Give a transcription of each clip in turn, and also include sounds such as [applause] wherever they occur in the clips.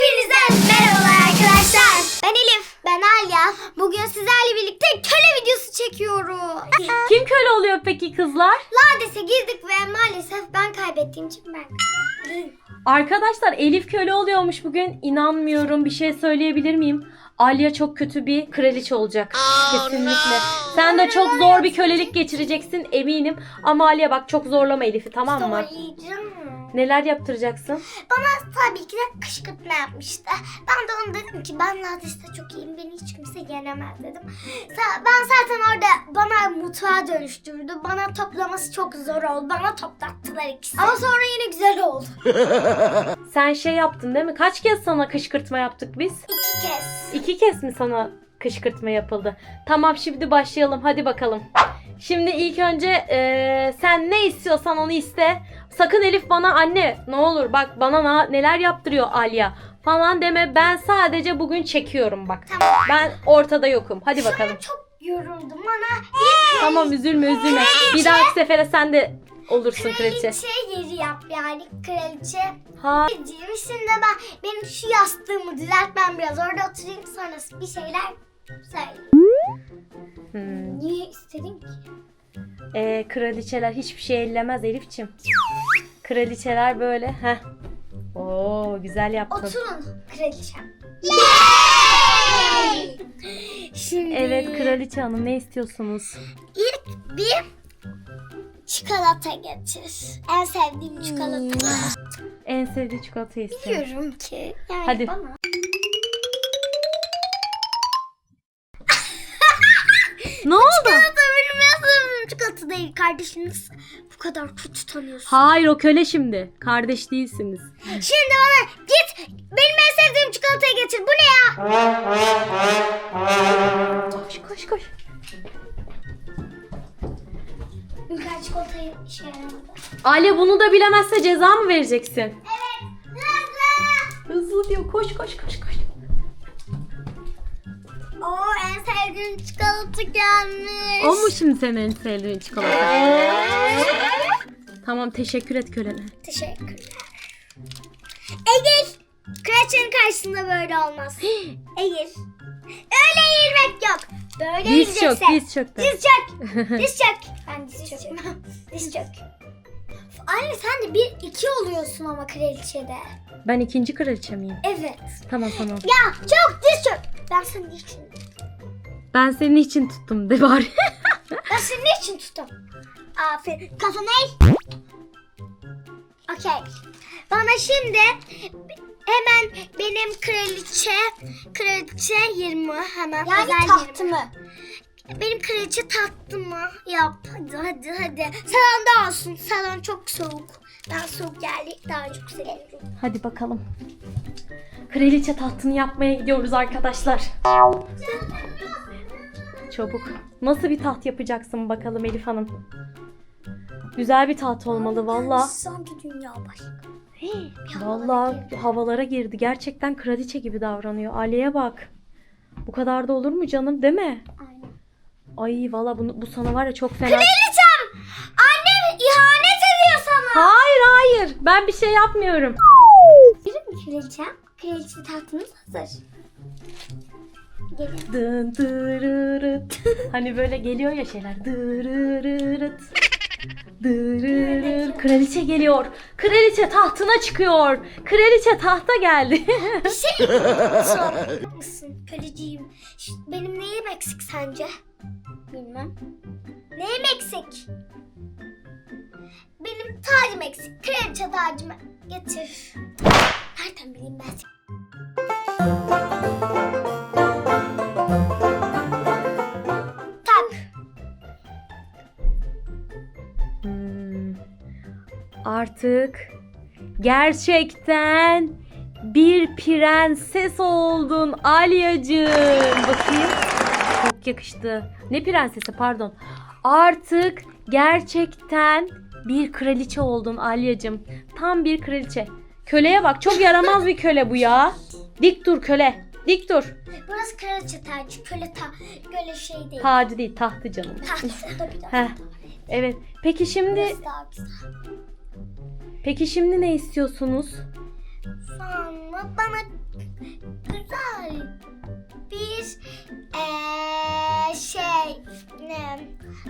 Hepinize merhabalar arkadaşlar. Ben Elif. Ben Alya. Bugün sizlerle birlikte köle videosu çekiyoruz. Kim köle oluyor peki kızlar? Lades'e girdik ve maalesef ben kaybettiğim için ben. Arkadaşlar Elif köle oluyormuş bugün. İnanmıyorum. Bir şey söyleyebilir miyim? Alya çok kötü bir kraliçe olacak. Kesinlikle. Sen de çok zor bir kölelik geçireceksin eminim. Ama Alya bak çok zorlama Elif'i tamam mı? Söyleyeceğim. Neler yaptıracaksın? Bana tabii ki de kışkırtma yapmıştı. Ben de ona dedim ki ben Lades'te çok iyiyim. Beni hiç kimse yenemez dedim. Ben zaten orada bana mutfağa dönüştürdü. Bana toplaması çok zor oldu. Bana toplattılar ikisi. Ama sonra yine güzel oldu. Sen şey yaptın değil mi? Kaç kez sana kışkırtma yaptık biz? İki kez. İki kez mi sana kışkırtma yapıldı? Tamam şimdi başlayalım hadi bakalım. Şimdi ilk önce eee, sen ne istiyorsan onu iste. Sakın Elif bana anne ne olur bak bana na- neler yaptırıyor Alya falan deme. Ben sadece bugün çekiyorum bak. Tamam. Ben ortada yokum. Hadi bakalım. Çok yoruldum bana. Tamam üzülme üzülme. Bir dahaki sefere sen de olursun kraliçe. Kraliçe yeri yap yani kraliçe. Ha. Şimdi ben benim şu yastığımı düzeltmem biraz. Orada oturayım sonra bir şeyler söyleyeyim. hmm, Niye istedin ki? eee, kraliçeler hiçbir şey ellemez Elifçim. Kraliçeler böyle. Heh. Oo güzel yaptın. Oturun kraliçem. Şimdi Evet kraliçe hanım ne istiyorsunuz? ilk bir çikolata getir. En sevdiğim çikolata. En sevdiği çikolatayı istiyorum. Biliyorum ki. Yani Hadi. Bana. Ne oldu? Çikolata sevdiğim çikolata değil. Kardeşiniz bu kadar kötü tanıyorsun. Hayır o köle şimdi. Kardeş değilsiniz. Şimdi bana git benim en sevdiğim çikolatayı getir. Bu ne ya? Alya bunu da bilemezse ceza mı vereceksin? Evet. Hızlı. Hızlı diyor koş koş koş koş. Oo en sevdiğim çikolata gelmiş. O mu şimdi senin en sevdiğin çikolata? Tamam teşekkür et kölene. Teşekkürler. Eğil. Kraliçenin karşısında böyle olmaz. Eğil. Öyle eğilmek yok. Böyle Diz çök eğileceksin. diz çök de. Diz çök. [laughs] Diz çök. Ben diz çökmem. Diz çök. Anne sen de bir iki oluyorsun ama kraliçede. Ben ikinci kraliçe miyim? Evet. Tamam tamam. Ya çok diz çök. Ben senin için. Ben senin için tuttum de bari. Ben senin için tuttum. Aferin. Kafanı eğ. Okey. Bana şimdi hemen benim kraliçe kraliçe 20 hemen Yani özel tahtımı. 20. Benim kraliçe tahtımı yap. Hadi hadi hadi. Salonda olsun. Salon çok soğuk. Ben soğuk yerleri daha çok seviyorum. Hadi bakalım. Kraliçe tahtını yapmaya gidiyoruz arkadaşlar. Çabuk. Nasıl bir taht yapacaksın bakalım Elif Hanım? Güzel bir taht olmalı valla. Sanki dünya başka. Valla havalara girdi. Gerçekten kraliçe gibi davranıyor. Ali'ye bak. Bu kadar da olur mu canım değil mi? Ay valla bu, bu sana var ya çok fena. Kraliçem! Annem ihanet ediyor sana. Hayır hayır. Ben bir şey yapmıyorum. Bilir mi kraliçem? Kraliçe tahtımız hazır. Gelin. Dın dırırıt. Hani böyle geliyor ya şeyler. Dırırırıt. Dırırır. Kraliçe geliyor. Kraliçe tahtına çıkıyor. Kraliçe tahta geldi. [laughs] Bir şey sormak mısın? Köleciğim. Benim neyim eksik sence? Bilmem. Neyim eksik? Benim tacım eksik. Kraliçe tacımı getir. Nereden bileyim ben Artık gerçekten bir prenses oldun Alyacığım. Bakayım. Çok yakıştı. Ne prensesi pardon. Artık gerçekten bir kraliçe oldun Alyacığım. Tam bir kraliçe. Köleye bak çok yaramaz bir köle bu ya. Dik dur köle. Dik dur. Burası kraliçe tacı. Köle ta böyle şey değil. Tacı değil tahtı canım. Taht. Şurada [laughs] bir Heh. Evet. Peki şimdi Burası daha güzel. Peki şimdi ne istiyorsunuz? Sonra bana güzel bir eee, şey ne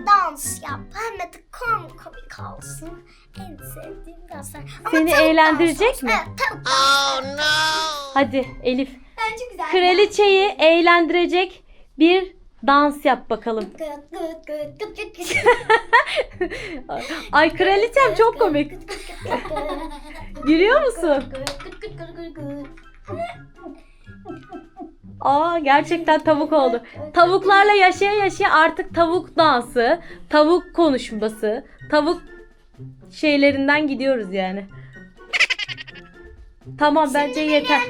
dans yap. Hem de komik komik olsun. En sevdiğim danslar. Ama Seni tavuk eğlendirecek mi? Evet tavuk dansı. Hadi Elif. Bence güzel. Kraliçeyi eğlendirecek bir dans yap bakalım. Ay kraliçem çok komik. Gülüyor musun? Aa gerçekten tavuk oldu. Tavuklarla yaşaya yaşaya artık tavuk dansı, tavuk konuşması, tavuk şeylerinden gidiyoruz yani. Tamam bence yeter.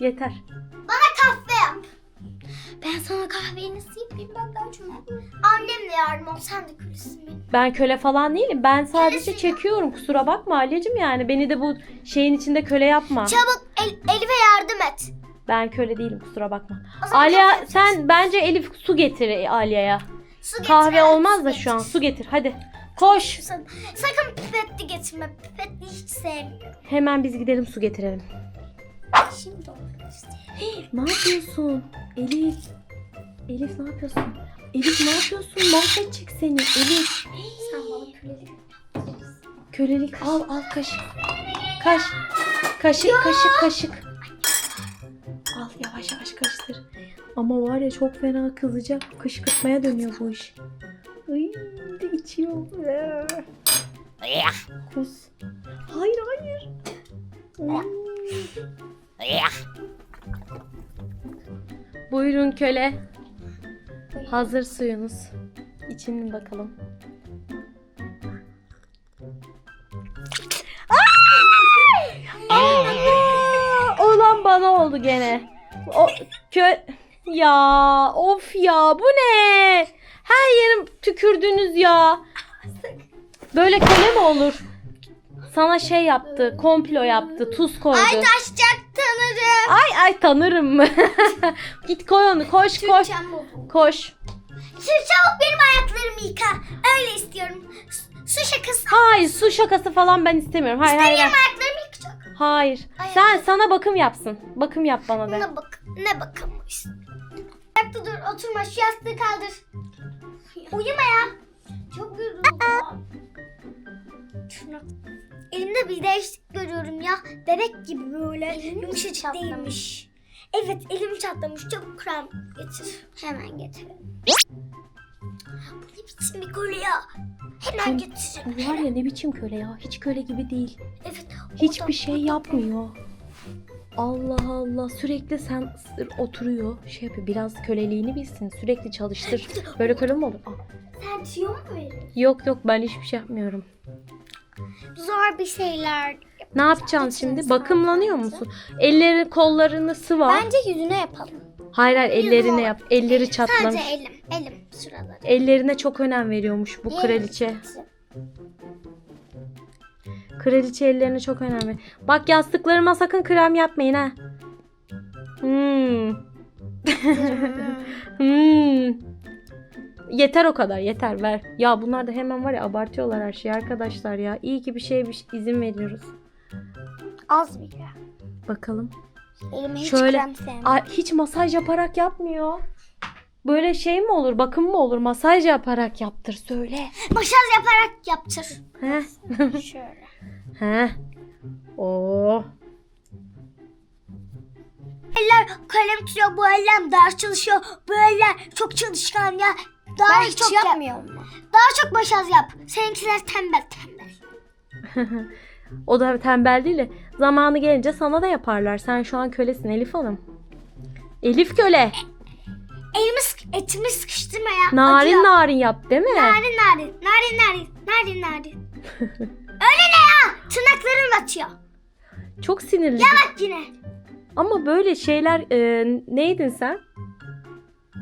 Yeter. Bana kahve yap. Ben sana kahveyi nasıl yapayım ben daha çok. Annemle yardım ol sen de külüsün benim. Ben köle falan değilim. Ben sadece çekiyorum. Kusura bakma Alyacığım yani. Beni de bu şeyin içinde köle yapma. Çabuk el, Elif'e yardım et. Ben köle değilim kusura bakma. O zaman Alya kahve sen bence Elif su getir Alya'ya. Su getir, Kahve olmaz su da şu an. Su getir hadi. Koş. Sakın, sakın pipetli getirme. Pipetli hiç sevmiyorum. Hemen biz gidelim su getirelim. Şimdi onu göstereyim. [gasps] Ne yapıyorsun? Elif. Elif ne yapıyorsun? Elif ne yapıyorsun? Mahvedecek seni. Elif. Sen bana kölelik Kölelik al al kaşık. Kaş. Kaşık kaşık kaşık. Al yavaş yavaş karıştır. Ama var ya çok fena kızacak. Kışkırtmaya dönüyor bu iş. Ay de içiyor. Kus. Hayır hayır. Ay. Buyurun köle. Hazır suyunuz. İçin bakalım. Aa, olan bana oldu gene. O kö ya of ya bu ne? Her yerim tükürdünüz ya. Böyle köle mi olur? Sana şey yaptı, komplo yaptı, tuz koydu. Ay taşacak tanırım. Ay ay tanırım mı? [laughs] Git koy onu, koş koş. Koş. Şimdi çabuk benim ayaklarımı yıka. Öyle istiyorum. Su- Su şakası. Hayır, su şakası falan ben istemiyorum. Hayır, hayır. Hayır. ayaklarımı yıkacak. Hayır. Ay, Sen ay. sana bakım yapsın. Bakım yap bana de. Ne bak ne bakamış. Ayakta dur oturma şu yastığı kaldır. Uyuma ya. Çok yoruldum. Elimde bir değişiklik görüyorum ya. Bebek gibi böyle yumuşacık değilmiş. Evet elim çatlamış. Çabuk krem getir. Hemen getirelim. Bu ne biçim bir kolye ya? Hemen getir. Bu var ya ne biçim köle ya. Hiç köle gibi değil. Evet. Hiçbir şey yapmıyor. Allah Allah sürekli sen oturuyor şey yapıyor biraz köleliğini bilsin sürekli çalıştır böyle köle mi olur? Aa, Sen tüyo mu veriyorsun? yok yok ben hiçbir şey yapmıyorum. Zor bir şeyler. Ne yapacaksın şimdi bakımlanıyor musun? Ellerini kollarını sıva. Bence yüzüne yapalım. Hayır hayır ellerine yap elleri çatlamış. Sadece elim. Elim şuraları. Ellerine çok önem veriyormuş bu kraliçe. Kraliçe ellerine çok önemli. Bak yastıklarıma sakın krem yapmayın ha. Hmm. [laughs] Hmm. Yeter o kadar yeter ver. Ya bunlar da hemen var ya abartıyorlar her şeyi arkadaşlar ya. İyi ki bir şeye bir şey- izin veriyoruz. Az bile. Bakalım. Elime hiç Şöyle- krem. Ay, hiç masaj yaparak yapmıyor. Böyle şey mi olur bakım mı olur masaj yaparak yaptır söyle. Masaj yaparak yaptır. He? [laughs] Şöyle. He? Oo. Eller kalem tutuyor. Bu ellem ders çalışıyor. Bu eller çok çalışkan ya. Daha Ben hiç çok yapmıyorum. Yap. Daha çok masaj yap. Seninkiler tembel tembel. [laughs] O da tembel değil de zamanı gelince sana da yaparlar. Sen şu an kölesin Elif Hanım. Elif köle. Elimi sık, etimi sıkıştırma ya. Narin Acıyor. narin yap değil mi? Narin narin. Narin narin. Narin narin. [laughs] Öyle ne ya? Tırnakların batıyor. Çok sinirli. Bak yine. Ama böyle şeyler e, neydin sen?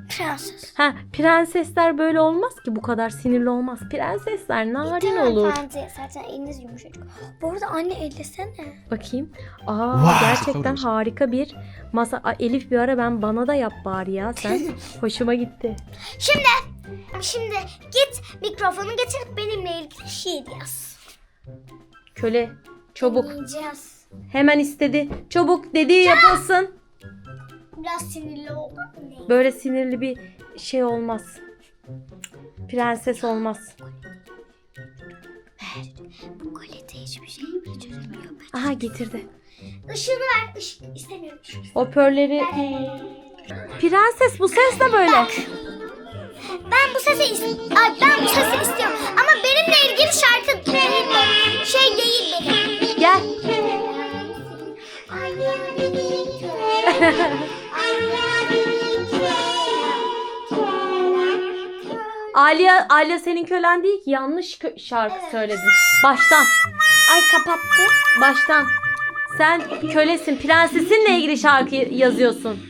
Prenses. Ha prensesler böyle olmaz ki bu kadar sinirli olmaz. Prensesler narin olur. Efendi, zaten eliniz yumuşacık. Bu arada anne ellesene. Bakayım. Aa Wow, gerçekten photos. harika bir masa. Aa, Elif bir ara ben bana da yap bari ya sen. Hoşuma gitti. Şimdi, şimdi git mikrofonu getirip benimle ilgili şiir yaz. Köle çabuk. Dinleyeceğiz. Hemen istedi. Çabuk dediği yapılsın. Biraz sinirli oldum. Ne? Böyle sinirli bir şey olmaz. Prenses olmaz. Bu kolete hiçbir şey çözemiyor. Aha getirdi. Işığını ver. Işık istemiyorum. Hoparlörleri. Prenses bu ses ne böyle? Ben bu sesi is- Ay, ben bu sesi istiyorum. Ama benimle ilgili şarkı bu. Şey değil benim. Gel. [laughs] Aliye, Aliye senin kölen değil ki yanlış şarkı Evet. söyledin. Baştan. Ay kapattı. Baştan. Sen kölesin. Prensesinle ilgili şarkı yazıyorsun.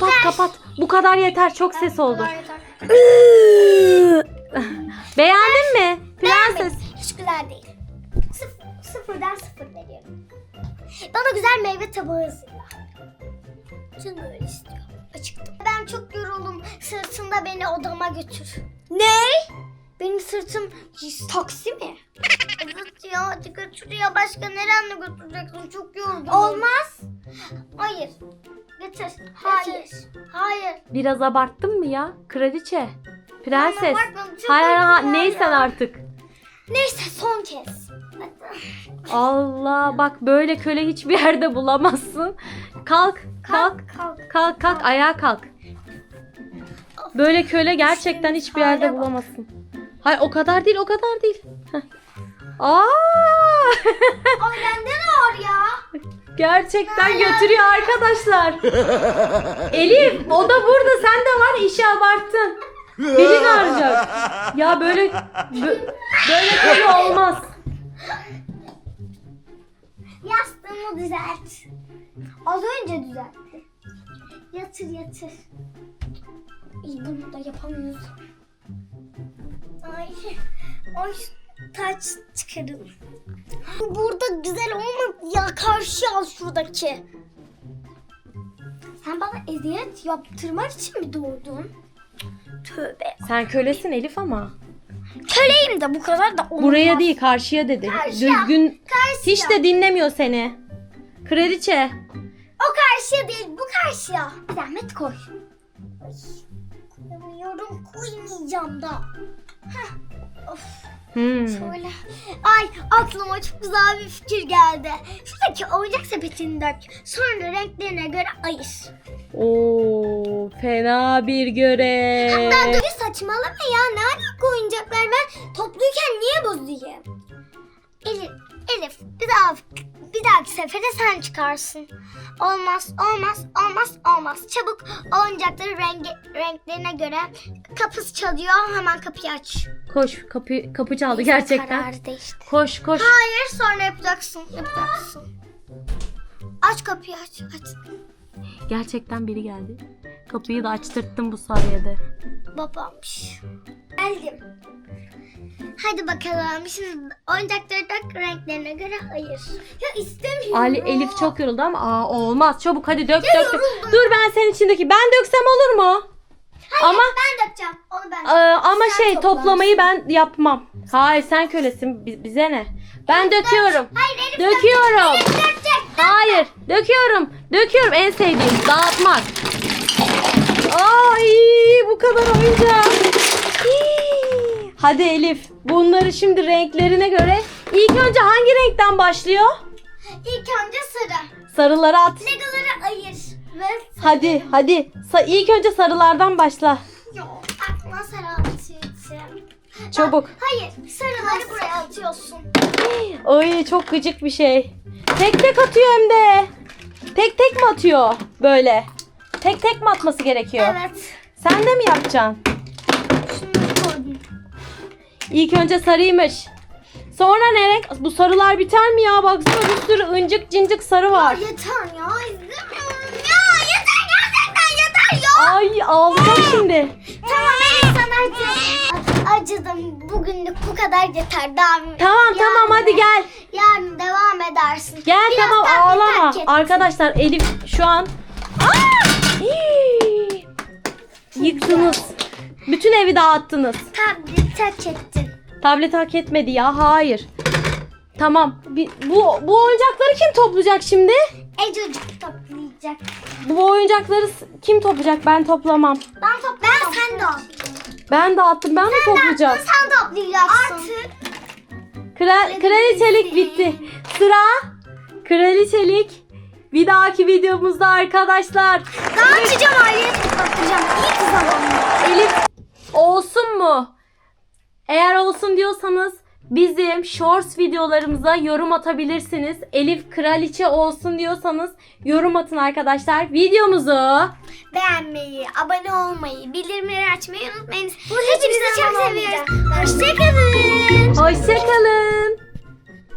Kapat kapat. Bu kadar yeter. Çok ses oldu. [laughs] Beğendin mi? Prenses. Hiç güzel değil. Sıf- sıfırdan sıfır veriyorum. Bana güzel meyve tabağı hazırla. Canım öyle istiyor. Acıktım. Ben çok yoruldum. Sırtında beni odama götür. Ne? Benim sırtım taksi mi? Evet ya hadi götür ya. Başka neremle götüreceksin? Çok yoruldum. Olmaz. Hayır. Götür. Hayır. Hayır. Biraz abarttın mı ya? Kraliçe. Prenses. Ama abartmadım, çok Hayır ha, uykum var neysen ya. artık. Neyse son kez. Allah bak böyle köle hiçbir yerde bulamazsın. Kalk kalk Kalk. kalk kalk ayağa kalk. Böyle köle gerçekten hiçbir yerde Hale bak. bulamazsın. Hayır o kadar değil o kadar değil. Heh. Aa! Ay bende ne var ya? [laughs] Gerçekten götürüyor arkadaşlar. [laughs] Elif o da burada sen de var işi abarttın. Birini arayacak. Ya böyle bö- böyle olmaz. Yastığımı düzelt. Az önce düzeltti. Yatır yatır. İyi bunu da yapamıyoruz. Ay, ay taç çıkarın. Burada güzel olmadı ya karşı al şuradaki. Sen bana eziyet yaptırmak için mi doğdun? Tövbe. Sen kölesin Elif ama. Köleyim de bu kadar da olmaz. Buraya değil karşıya dedi. Karşıya. Düzgün Karşıya. hiç de dinlemiyor seni. Kraliçe. O karşıya değil bu karşıya. Bir zahmet koy. Ay, koyamıyorum koymayacağım da. Heh. Of Hmm. Ay aklıma çok güzel bir fikir geldi. Şuradaki oyuncak sepetini dök. Sonra renklerine göre ayır. Oo, fena bir görev. Ben de saçmalama ya. Ne alaka oyuncaklar ben topluyken niye bozayım? Elif, Elif bir daha bir dahaki sefere sen çıkarsın. Olmaz, olmaz, olmaz, olmaz. Çabuk oyuncakları rengi, renklerine göre kapısı çalıyor. Hemen kapıyı aç. Koş kapı kapı çaldı gerçekten. Kararı değişti. Koş koş. Hayır sonra yapacaksın, yapacaksın. Aç kapıyı aç, aç. Gerçekten biri geldi. Kapıyı da açtırttım bu sayede. Babammış. Geldim. Hadi bakalım. Şimdi oyuncakları dök renklerine göre ayır. Ya istemiyorum. Ali Elif çok yoruldu ama aa, olmaz. Çabuk hadi dök dök. dök. yoruldum. Dur ben senin içindeki. Ben döksem olur mu? Hayır, ama ben dökeceğim. Onu ben Ee, ama Sen şey toplamayı ben yapmam. Hayır sen kölesin. Bi- bize ne? Ben döküyorum. Hayır Elif Döküyorum. Elif dökecek. Hayır, döküyorum. Döküyorum en sevdiğim dağıtmak. Ay, bu kadar oyuncak. Hadi Elif, bunları şimdi renklerine göre ilk önce hangi renkten başlıyor? İlk önce sarı. Sarıları at. Legoları ayır. Ve Hadi, hadi. Sa- ilk önce sarılardan başla. Yok. Aklıma sarı atıyorsun. Çabuk. Hayır. Sarıları buraya atıyorsun. Ay çok gıcık bir şey. Tek tek atıyor hem de. Tek tek mi atıyor böyle? Tek tek mi atması gerekiyor? Evet. Sen de mi yapacaksın? İlk önce sarıymış. Sonra ne renk? Bu sarılar biter mi ya? Baksana bir sürü ıncık cincik sarı var. Yeter ya izlemiyorum ya. Yeter gerçekten yeter ya. Ay ağlayacağım şimdi. Tamam Elif sana acı- acıdım. Bugünlük bu kadar yeter. Daha Tamam Yarın- tamam hadi gel. Yarın devam edersin. Gel Biraz tamam ağlama. Arkadaşlar Elif şu an Aa! Hii! yıktınız. Bütün evi dağıttınız. Tabii terk ettin. Tablet hak etmedi ya. Hayır. Tamam. Bu bu oyuncakları kim toplayacak şimdi? Ecocuk toplayacak. Bu oyuncakları s- kim toplayacak? Ben toplamam. Ben toplayacağım. Ben sen de al. Ben dağıttım. Ben mi toplayacağım? Sen toplayacaksın. Artık. Kral, kraliçelik bitti. Sıra kraliçelik. Bir dahaki videomuzda arkadaşlar Dağıtacağım aileye toplatacağım. İyi kız ama. Elif olsun mu? Eğer olsun diyorsanız bizim shorts videolarımıza yorum atabilirsiniz. Elif kraliçe olsun diyorsanız yorum atın arkadaşlar. Videomuzu Beğenmeyi, abone olmayı, bildirimleri açmayı unutmayınız. Hepinizi çok seviyoruz. Hoşçakalın. hoşçakalın.